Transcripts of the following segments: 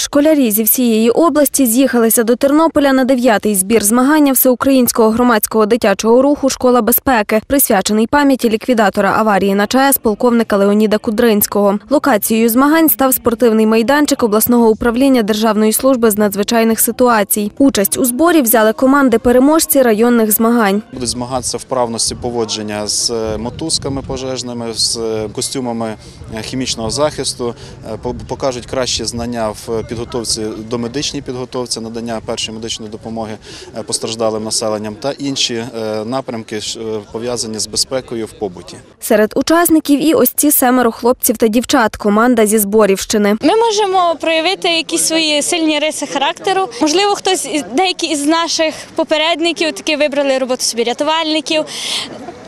Школярі зі всієї області з'їхалися до Тернополя на дев'ятий збір змагання всеукраїнського громадського дитячого руху Школа безпеки, присвячений пам'яті ліквідатора аварії на ЧАЕС полковника Леоніда Кудринського. Локацією змагань став спортивний майданчик обласного управління Державної служби з надзвичайних ситуацій. Участь у зборі взяли команди переможці районних змагань. Будуть змагатися в правності поводження з е, мотузками пожежними, з е, костюмами е, хімічного захисту, по- покажуть кращі знання в підготовці до медичній підготовці, надання першої медичної допомоги е, постраждалим населенням та інші е, напрямки е, пов'язані з безпекою в побуті. Серед учасників і ось ці семеро хлопців та дівчат. Команда зі зборівщини. Ми можемо проявити якісь свої сильні риси характеру. Можливо, хтось із- деякі із наших попередників таки вибрали роботу собі рятувальників.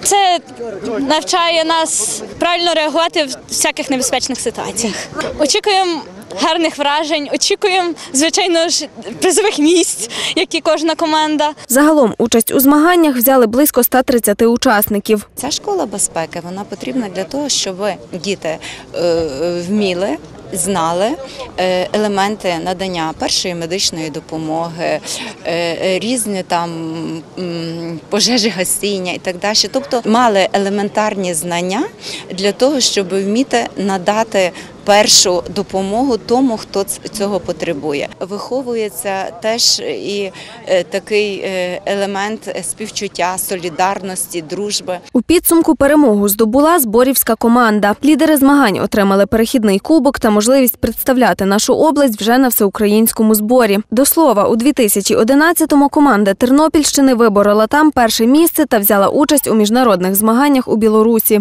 Це навчає нас правильно реагувати в всяких небезпечних ситуаціях. Очікуємо гарних вражень, очікуємо, звичайно ж, призових місць, як і кожна команда. Загалом участь у змаганнях взяли близько 130 учасників. Ця школа безпеки вона потрібна для того, щоб діти е, вміли. Знали е, елементи надання першої медичної допомоги, е, різні там пожежі гасіння і так далі. Тобто мали елементарні знання для того, щоб вміти надати першу допомогу тому, хто цього потребує. Виховується теж і е, такий е, елемент співчуття, солідарності, дружби. У підсумку перемогу здобула зборівська команда. Лідери змагань отримали перехідний кубок та можливість представляти нашу область вже на всеукраїнському зборі. До слова, у 2011-му команда Тернопільщини виборола там перше місце та взяла участь у міжнародних змаганнях у Білорусі.